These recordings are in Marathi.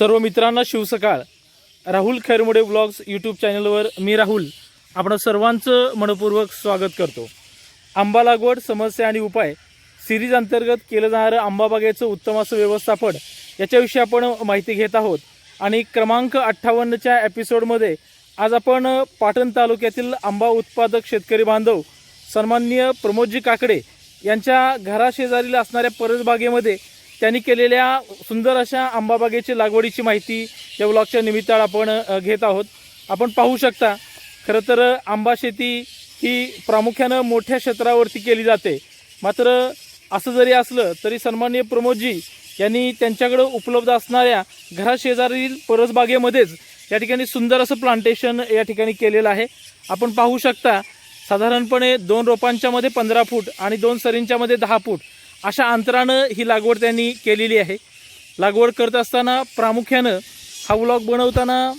सर्व मित्रांना शिवसकाळ. राहुल खैरमुडे ब्लॉग्स यूट्यूब चॅनलवर मी राहुल आपण सर्वांचं मनपूर्वक स्वागत करतो. आंबा लागवड समस्या आणि उपाय सिरीज अंतर्गत केलं जाणारं आंबा बागेचं उत्तम असं व्यवस्थापन याच्याविषयी आपण माहिती घेत आहोत. आणि क्रमांक अठ्ठावन्नच्या एपिसोडमध्ये आज आपण पाटण तालुक्यातील आंबा उत्पादक शेतकरी बांधव सन्माननीय प्रमोदजी काकडे यांच्या घराशेजारीला असणाऱ्या परसबागेमध्ये त्यांनी केलेल्या सुंदर अशा आंबाबागेची लागवडीची माहिती या ब्लॉगच्या निमित्तानं आपण घेत आहोत. आपण पाहू शकता खरं तर आंबा शेती ही प्रामुख्यानं मोठ्या क्षेत्रावरती केली जाते. मात्र असं जरी असलं तरी सन्माननीय प्रमोदजी यांनी त्यांच्याकडं उपलब्ध असणाऱ्या घराशेजारील परसबागेमध्येच या ठिकाणी सुंदर असं प्लांटेशन या ठिकाणी केलेलं आहे. आपण पाहू शकता साधारणपणे दोन रोपांच्यामध्ये पंधरा फूट आणि दोन सरींच्यामध्ये दहा फूट. अशा अंतरानं ही लागवड त्यांनी केलेली आहे. लागवड करत असताना प्रामुख्यानं हा व्लॉग बनवताना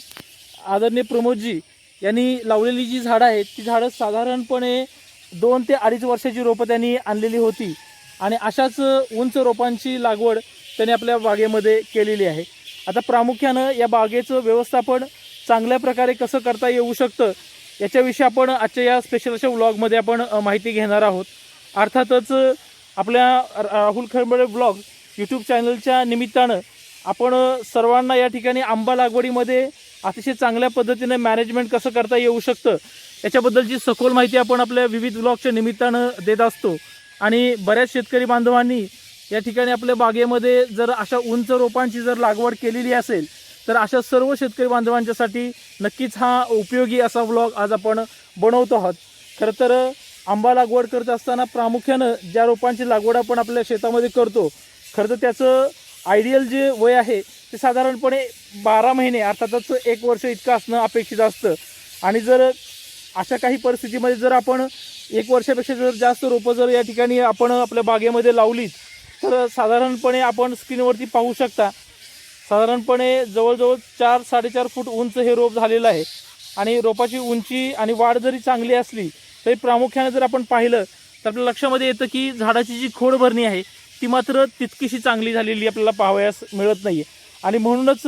आदरणीय प्रमोदजी यांनी लावलेली जी झाडं आहेत ती झाडं साधारणपणे दोन ते अडीच वर्षाची रोपं त्यांनी आणलेली होती आणि अशाच उंच रोपांची लागवड त्यांनी आपल्या बागेमध्ये केलेली आहे. आता प्रामुख्यानं या बागेचं व्यवस्थापन चांगल्या प्रकारे कसं करता येऊ शकतं याच्याविषयी आपण आजच्या या स्पेशल अशा व्लॉगमध्ये आपण माहिती घेणार आहोत. अर्थातच आपल्या राहुल खळबळे ब्लॉग यूट्यूब चॅनलच्या निमित्तानं आपण सर्वांना या ठिकाणी आंबा लागवडीमध्ये अतिशय चांगल्या पद्धतीने मॅनेजमेंट कसं करता येऊ शकतं याच्याबद्दलची सखोल माहिती आपण आपल्या विविध ब्लॉगच्या निमित्तानं देत असतो. आणि बऱ्याच शेतकरी बांधवांनी या ठिकाणी आपल्या बागेमध्ये जर अशा उंच रोपांची जर लागवड केलेली असेल तर अशा सर्व शेतकरी बांधवांच्यासाठी नक्कीच हा उपयोगी असा व्लॉग आज आपण बनवतो आहोत. खरं तर आंबा लागवड करत असताना प्रामुख्यानं ज्या रोपांची लागवड आपण आपल्या शेतामध्ये करतो खरं तर त्याचं आयडियल जे वय आहे ते साधारणपणे बारा महिने अर्थातच एक वर्ष इतकं असणं अपेक्षित असतं. आणि जर अशा काही परिस्थितीमध्ये जर आपण एक वर्षापेक्षा जर जास्त रोपं जर या ठिकाणी आपण आपल्या बागेमध्ये लावलीत तर साधारणपणे आपण स्क्रीनवरती पाहू शकता साधारणपणे जवळजवळ चार साडेचार फूट उंच हे रोप झालेलं आहे. आणि रोपाची उंची आणि वाढ जरी चांगली असली तरी प्रामुख्याने जर आपण पाहिलं तर आपल्या लक्षामध्ये येतं की झाडाची जी खोड भरणी आहे ती मात्र तितकीशी चांगली झालेली आपल्याला पाहावयास मिळत नाही आहे आणि म्हणूनच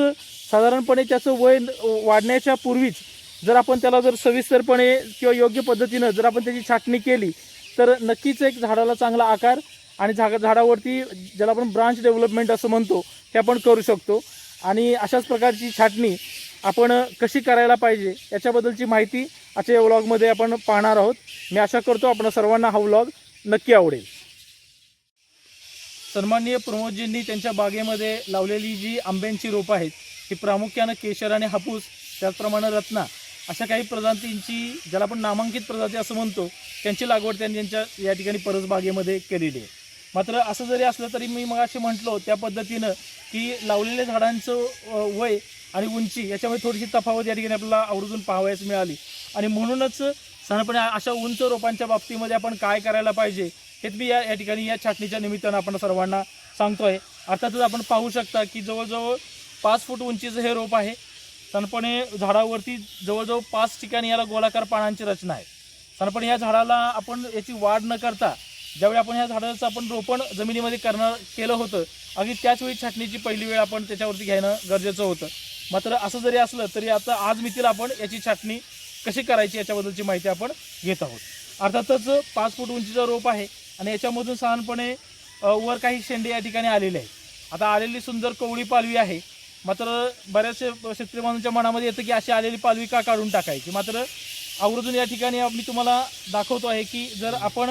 साधारणपणे त्याचं वय वाढण्याच्या पूर्वीच जर आपण त्याला जर सविस्तरपणे किंवा योग्य पद्धतीनं जर आपण त्याची छाटणी केली तर नक्कीच एक झाडाला चांगला आकार आणि झा झाडावरती ज्याला आपण ब्रांच डेव्हलपमेंट असं म्हणतो ते आपण करू शकतो. आणि अशाच प्रकारची छाटणी आपण कशी करायला पाहिजे याच्याबद्दलची माहिती आजच्या या व्लॉगमध्ये आपण पाहणार आहोत. मी आशा करतो आपण सर्वांना हा व्लॉग नक्की आवडेल. सन्माननीय प्रमोदजींनी त्यांच्या बागेमध्ये लावलेली जी आंब्यांची रोपं आहेत ही प्रामुख्यानं केशर आणि हापूस त्याचप्रमाणे रत्ना अशा काही प्रजातींची ज्याला आपण नामांकित प्रजाती असं म्हणतो त्यांची लागवड त्यांनी त्यांच्या या ठिकाणी परसबागेमध्ये केलेली आहे. मात्र असं जरी असलं तरी मी मग असे म्हटलो त्या पद्धतीनं की लावलेल्या झाडांचं वय आणि उंची याच्यामध्ये थोडीशी तफावत या ठिकाणी आपल्याला आवर्जून पाहावयास मिळाली. आणि म्हणूनच साधारणपणे अशा उंच रोपांच्या बाबतीमध्ये आपण काय करायला पाहिजे हेच मी या या ठिकाणी या छाटणीच्या निमित्तानं आपण सर्वांना सांगतोय. अर्थातच आपण पाहू शकता की जवळजवळ पाच फूट उंचीचं हे रोप आहे. साधारणपणे झाडावरती जवळजवळ पाच ठिकाणी याला गोलाकार पानांची रचना आहे. साधारणपणे या झाडाला आपण याची वाढ न करता ज्यावेळी आपण ह्या झाडाचं आपण रोपण जमिनीमध्ये करणार केलं होतं अगदी त्याचवेळी छाटणीची पहिली वेळ आपण त्याच्यावरती घेणं गरजेचं होतं. मात्र असं जरी असलं तरी आता आज मितीला आपण याची छाटणी कशी करायची याच्याबद्दलची माहिती आपण घेत आहोत. अर्थातच पाच फूट उंचीचा रोप आहे आणि याच्यामधून साधारणपणे वर काही शेंडे या ठिकाणी आलेले आहेत. आता आलेली सुंदर कवळी पालवी आहे. मात्र बऱ्याचशे शेतकरी बांधवांच्या मनामध्ये येतं की अशी आलेली पालवी का काढून टाकायची? मात्र आवर्जून या ठिकाणी मी तुम्हाला दाखवतो आहे की जर आपण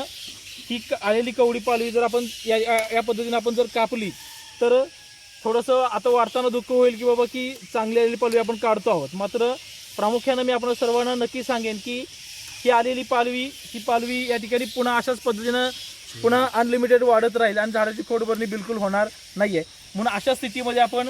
ही क- आलेली कवडी पालवी जर आपण या या- या पद्धतीने आपण जर कापली तर थोडंसं आता वाढताना दुःख होईल की बाबा की चांगली आलेली पालवी आपण काढतो आहोत. मात्र प्रामुख्यानं मी आपण सर्वांना नक्की सांगेन की ही आलेली पालवी ही पालवी या ठिकाणी पुन्हा अशाच पद्धतीनं पुन्हा अनलिमिटेड वाढत राहील आणि झाडाची खोडभरणी बिलकुल होणार नाही आहे म्हणून अशा स्थितीमध्ये आपण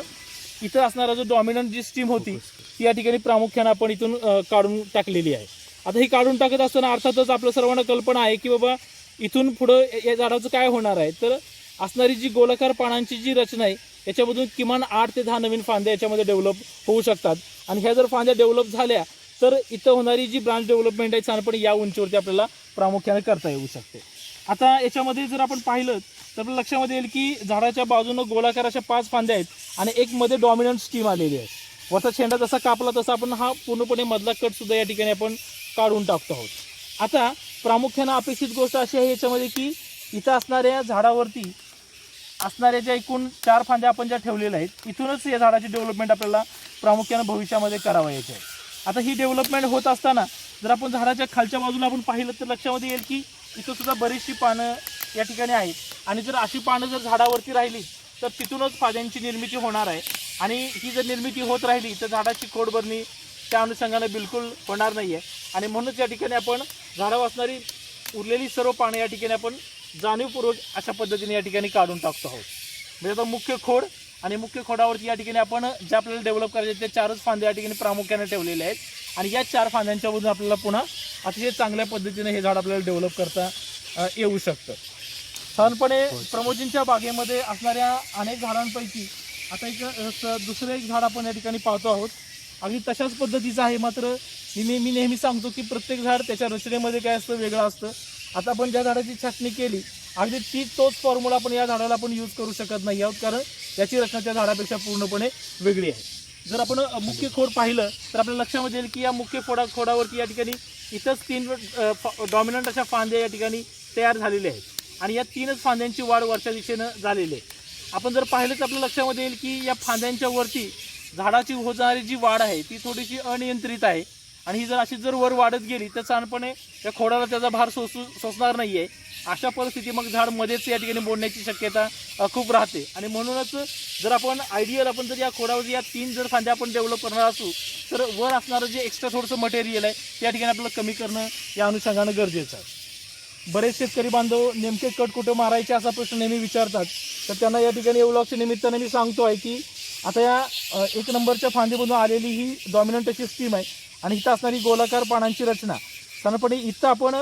इथं असणारा जो डॉमिनंट जी स्टीम होती ती या ठिकाणी प्रामुख्यानं आपण इथून काढून टाकलेली आहे. आता ही काढून टाकत असताना अर्थातच आपल्या सर्वांना कल्पना आहे की बाबा इथून पुढं या झाडाचं काय होणार आहे? तर असणारी जी गोलाकार पानांची जी रचना आहे याच्यामधून किमान आठ ते दहा नवीन फांद्या याच्यामध्ये डेव्हलप होऊ शकतात. आणि ह्या जर फांद्या डेव्हलप झाल्या तर इथं होणारी जी ब्रांच डेव्हलपमेंट आहे छानपणे या उंचीवरती आपल्याला प्रामुख्याने करता येऊ शकते. आता याच्यामध्ये जर आपण पाहिलं तर आपल्या लक्षामध्ये येईल की झाडाच्या बाजूनं गोलाकार अशा पाच फांद्या आहेत आणि एक मध्ये डॉमिनंट स्टीम आलेली आहे. वरचा शेंडा जसा कापला तसा आपण हा पूर्णपणे मधला कट सुद्धा या ठिकाणी आपण काढून टाकतो आहोत. आता प्रामुख्यानं अपेक्षित गोष्ट अशी आहे याच्यामध्ये की इथं असणाऱ्या झाडावरती असणाऱ्या ज्या एकूण चार फांद्या आपण ज्या ठेवलेल्या आहेत इथूनच या झाडाची डेव्हलपमेंट आपल्याला प्रामुख्यानं भविष्यामध्ये करावायची आहे आता ही डेव्हलपमेंट होत असताना जर आपण झाडाच्या खालच्या बाजूला आपण पाहिलं तर लक्षामध्ये येईल की इथं सुद्धा बरीचशी पानं या ठिकाणी आहेत. आणि जर अशी पानं जर झाडावरती राहिली तर तिथूनच फाद्यांची निर्मिती होणार आहे. आणि ही जर निर्मिती होत राहिली तर झाडाची खोडभरणी त्या अनुषंगाने बिलकुल होणार नाही आहे आणि म्हणूनच या ठिकाणी आपण झाडावर असणारी उरलेली सर्व पानं या ठिकाणी आपण जाणीवपूर्वक अशा पद्धतीने या ठिकाणी काढून टाकतो आहोत. म्हणजे आता मुख्य खोड आणि मुख्य खोडावरती या ठिकाणी आपण जे आपल्याला डेव्हलप करायचे ते चारच फांदे या ठिकाणी प्रामुख्याने ठेवलेले आहेत. आणि या चार फांद्यांच्या मधून आपल्याला पुन्हा अतिशय चांगल्या पद्धतीने हे झाड आपल्याला डेव्हलप करता येऊ शकतं. साधारणपणे प्रमोजींच्या बागेमध्ये असणाऱ्या अनेक झाडांपैकी आता एक स- दुसरं एक झाड आपण या ठिकाणी पाहतो आहोत. अगदी तशाच पद्धतीचं आहे मात्र मी नेहमी नेहमी सांगतो की प्रत्येक झाड त्याच्या रचनेमध्ये काय असतं वेगळं असतं. आता आपण ज्या झाडाची छाटणी केली अगदी ती तोच फॉर्म्युला आपण या झाडाला आपण यूज करू शकत नाही. आहोत कारण याची रचना त्या झाडापेक्षा पूर्णपणे वेगळी आहे. जर आपण मुख्य खोड पाहिलं तर आपल्या लक्षामध्ये येईल की या मुख्य खोडा खोडावरती या ठिकाणी इथंच तीन डॉमिनंट अशा फांद्या या ठिकाणी तयार झालेल्या आहेत. आणि या तीनच फांद्यांची वाढ वरच्या दिशेनं झालेली आहे. आपण जर पाहिलं तर आपल्या लक्षामध्ये येईल की या फांद्यांच्या वरती झाडाची होणारी जी वाढ आहे ती थोडीशी अनियंत्रित आहे. आणि ही जर अशी जर वर वाढत गेली तर साधारणपणे त्या खोडाला त्याचा भार सोसू सोसणार नाही आहे अशा परिस्थिती मग झाड मध्येच या ठिकाणी मोडण्याची शक्यता खूप राहते. आणि म्हणूनच जर आपण आयडियल आपण जर या खोडावर या तीन जर फांद्या आपण डेव्हलप करणार असू तर वर असणारं जे एक्स्ट्रा थोडंसं मटेरियल आहे त्या ठिकाणी आपल्याला कमी करणं या अनुषंगानं गरजेचं आहे. बरेच शेतकरी बांधव नेमके कट कुठं मारायचे असा प्रश्न नेहमी विचारतात. तर त्यांना या ठिकाणी एवलॉगच्या निमित्ताने मी सांगतो आहे की आता या एक नंबरच्या फांदीमधून आलेली ही डॉमिनंट अशी स्कीम आहे. आणि इथं असणारी गोलाकार पानांची रचना. साधारणपणे इथं आपण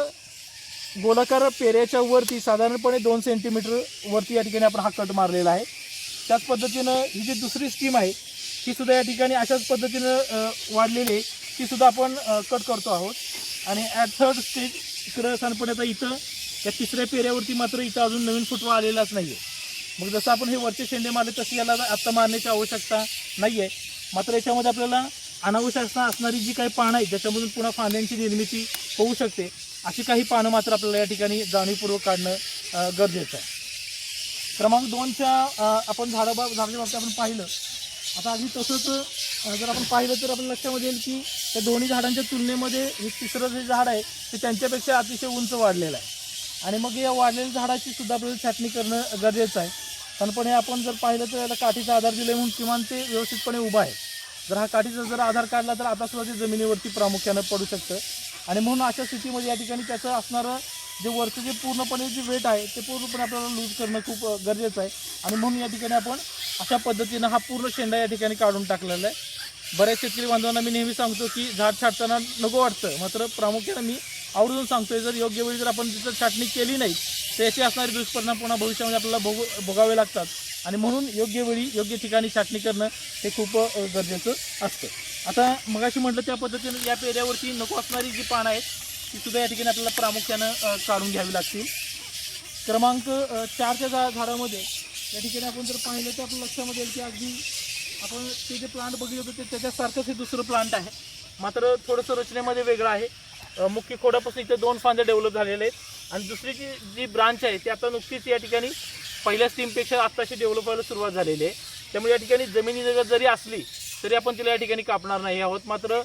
गोलाकार पेऱ्याच्या वरती साधारणपणे दोन सेंटीमीटर वरती या ठिकाणी आपण हा कट मारलेला आहे. त्याच पद्धतीनं ही जी दुसरी स्कीम आहे ही सुद्धा या ठिकाणी अशाच पद्धतीनं वाढलेली आहे. ती सुद्धा आपण कट करतो आहोत. आणि ॲट थर्ड स्टेज इकडं साधारणपणे आता इथं या तिसऱ्या पेऱ्यावरती मात्र इथं अजून नवीन फुटवा आलेलाच नाही आहे मग जसं आपण हे वरचे शेंडे मारले तशी याला आत्ता मारण्याची आवश्यकता नाही आहे मात्र याच्यामध्ये आपल्याला अनावश्यकता असणारी जी काही पानं आहेत ज्याच्यामधून पुन्हा फांद्यांची निर्मिती होऊ शकते अशी काही पानं मात्र आपल्याला या ठिकाणी जाणीवपूर्वक काढणं गरजेचं आहे. क्रमांक दोनच्या आपण झाडा झाडाच्या बाबतीत आपण पाहिलं. आता अगदी तसंच जर आपण पाहिलं तर आपल्या लक्षामध्ये येईल की त्या दोन्ही झाडांच्या तुलनेमध्ये हे तिसरं जे झाड आहे ते त्यांच्यापेक्षा अतिशय उंच वाढलेलं आहे. आणि मग या वाढलेल्या झाडाची सुद्धा आपल्याला छाटणी करणं गरजेचं आहे. साधारणपणे आपण जर पाहिलं तर याला काठीचा आधार दिला म्हणून किमान ते व्यवस्थितपणे उभं आहे. जर हा काठीचा जर आधार काढला तर आता सुद्धा ते जमिनीवरती प्रामुख्यानं पडू शकतं. आणि म्हणून अशा स्थितीमध्ये या ठिकाणी त्याचं असणारं जे वरचं जे पूर्णपणे जे वेट आहे ते पूर्णपणे आपल्याला लूज करणं खूप गरजेचं आहे. आणि म्हणून या ठिकाणी आपण अशा पद्धतीनं हा पूर्ण शेंडा या ठिकाणी काढून टाकलेला आहे. बऱ्याच शेतकरी बांधवांना मी नेहमी सांगतो की झाड छाटताना नको वाटतं. मात्र प्रामुख्यानं मी आवडून सांगतोय जर योग्य वेळी जर आपण तिथं छाटणी केली नाही तर याचे असणारे दुष्परिणाम पुन्हा भविष्यामध्ये आपल्याला भोग भोगावे लागतात. आणि म्हणून योग्य वेळी योग्य ठिकाणी छाटणी करणं हे खूप गरजेचं असतं. आता मगाशी म्हटलं त्या पद्धतीनं या पेऱ्यावरती नको असणारी जी पानं आहेत ती सुद्धा या ठिकाणी आपल्याला प्रामुख्यानं काढून घ्यावी लागतील. क्रमांक चारच्या झा झाडामध्ये या ठिकाणी आपण जर पाहिलं तर आपल्या लक्षामध्ये येईल की अगदी आपण ते जे प्लांट बघितलं होतं ते त्याच्यासारखंच हे दुसरं प्लांट आहे. मात्र थोडंसं रचनेमध्ये वेगळं आहे. मुख्य खोडापासून इथे दोन फांद्या डेव्हलप झालेले आहेत. आणि दुसरी जी जी ब्रांच आहे ती आता नुकतीच या ठिकाणी पहिल्या स्टीमपेक्षा आत्ताशी डेव्हलप व्हायला सुरुवात झालेली आहे. त्यामुळे या ठिकाणी जमिनी जर जरी असली तरी आपण तिला या ठिकाणी कापणार नाही. आहोत मात्र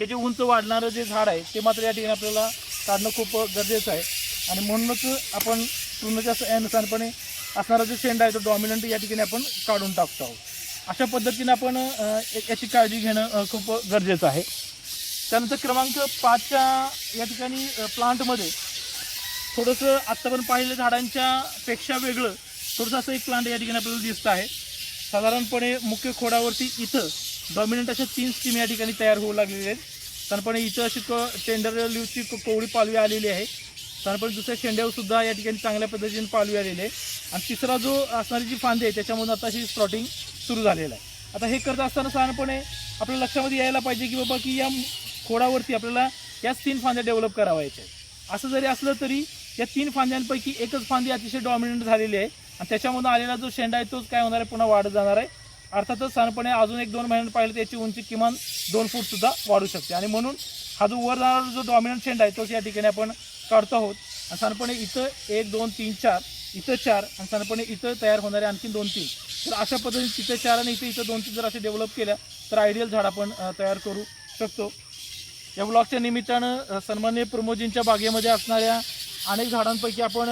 हे जे उंच वाढणारं जे झाड आहे ते मात्र या ठिकाणी आपल्याला काढणं खूप गरजेचं आहे. आणि म्हणूनच आपण पूर्णच्या यानुसारपणे असणारा जो शेंडा आहे तो डॉमिनंट या ठिकाणी आपण काढून टाकतो आहोत. अशा पद्धतीने आपण याची काळजी घेणं खूप गरजेचं आहे. त्यानंतर क्रमांक पाचच्या या ठिकाणी प्लांटमध्ये थोडंसं आत्ता पण पाहिलं झाडांच्या पेक्षा वेगळं थोडंसं असं एक प्लांट या ठिकाणी आपल्याला दिसतं आहे. साधारणपणे मुख्य खोडावरती इथं डॉमिनंट अशा तीन स्कीम या ठिकाणी तयार होऊ लागलेल्या आहेत. साधारणपणे इथं अशी क टेंडर लिवची कोवळी पालवी आलेली आहे. साधारणपणे दुसऱ्या शेंड्यावर सुद्धा या ठिकाणी चांगल्या पद्धतीने पालवी आलेली आहे. आणि तिसरा जो असणारी जी फांदी आहे त्याच्यामधून आता ही स्प्रॉटिंग सुरू झालेलं आहे. आता हे करत असताना साधारणपणे आपल्या लक्षामध्ये यायला पाहिजे की बाबा की या खोडावरती आपल्याला याच तीन फांद्या डेव्हलप करावायच्या आहेत. असं जरी असलं तरी या तीन फांद्यांपैकी एकच फांदी अतिशय डॉमिनंट झालेली आहे. आणि त्याच्यामधून आलेला जो शेंडा आहे तोच काय होणार आहे? पुन्हा वाढत जाणार आहे. अर्थातच साधारणपणे अजून एक दोन महिन्यात पाहिलं त्याची उंची किमान दोन फूट सुद्धा वाढू शकते. आणि म्हणून हा जो वर जाणारा जो डॉमिनंट शेंडा आहे तोच या ठिकाणी आपण काढतो आहोत. आणि साधारणपणे इथं एक दोन तीन चार इथं चार आणि साधारणपणे इथं तयार होणारे आणखी दोन तीन. तर अशा पद्धतीने तिथं चार आणि इथं इथं दोन तीन जर असे डेव्हलप केल्या तर आयडियल झाड आपण तयार करू शकतो. या ब्लॉगच्या निमित्तानं सन्मान्य प्रमोदजींच्या बागेमध्ये असणाऱ्या अनेक झाडांपैकी आपण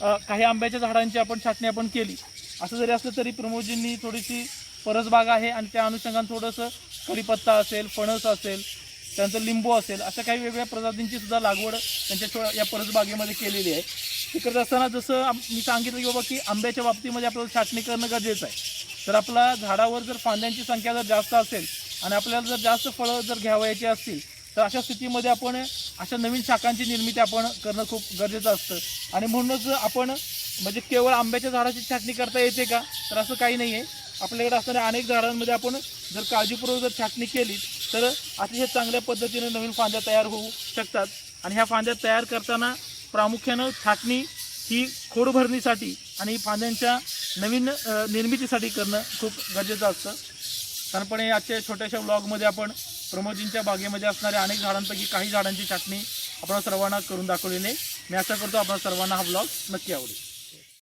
काही आंब्याच्या झाडांची आपण छाटणी आपण केली. असं जरी असलं तरी प्रमोदजींनी थोडीशी परसबाग आहे आणि त्या अनुषंगाने थोडंसं कढीपत्ता असेल फणस असेल त्यानंतर लिंबू असेल अशा काही वेगवेगळ्या प्रजातींची सुद्धा लागवड त्यांच्या या परसबागेमध्ये केलेली आहे. तिकडे करत असताना जसं मी सांगितलं की बाबा की आंब्याच्या बाबतीमध्ये आपल्याला छाटणी करणं गरजेचं आहे. तर आपला झाडावर जर फांद्यांची संख्या जर जास्त असेल आणि आपल्याला जर जास्त फळं जर घ्यावयाची असतील तर अशा स्थितीमध्ये आपण अशा नवीन शाखांची निर्मिती आपण करणं खूप गरजेचं असतं. आणि म्हणूनच आपण म्हणजे केवळ आंब्याच्या झाडाची छाटणी करता येते का? तर असं काही नाही आहे आपल्याकडे असणाऱ्या अनेक झाडांमध्ये आपण जर काळजीपूर्वक जर छाटणी केली तर अतिशय चांगल्या पद्धतीने नवीन फांद्या तयार होऊ शकतात. आणि ह्या फांद्या तयार करताना प्रामुख्यानं छाटणी ही खोड भरणीसाठी आणि फांद्यांच्या नवीन निर्मितीसाठी करणं खूप गरजेचं असतं. साधारणपणे आजच्या छोट्याशा ब्लॉगमध्ये आपण प्रमोदजींच्या बागेमध्ये असणाऱ्या अनेक झाडांपैकी काही झाडांची छाटणी आपण सर्वांना करून दाखवलेली आहे. मी आशा करतो आपण सर्वांना हा ब्लॉग नक्की आवडेल.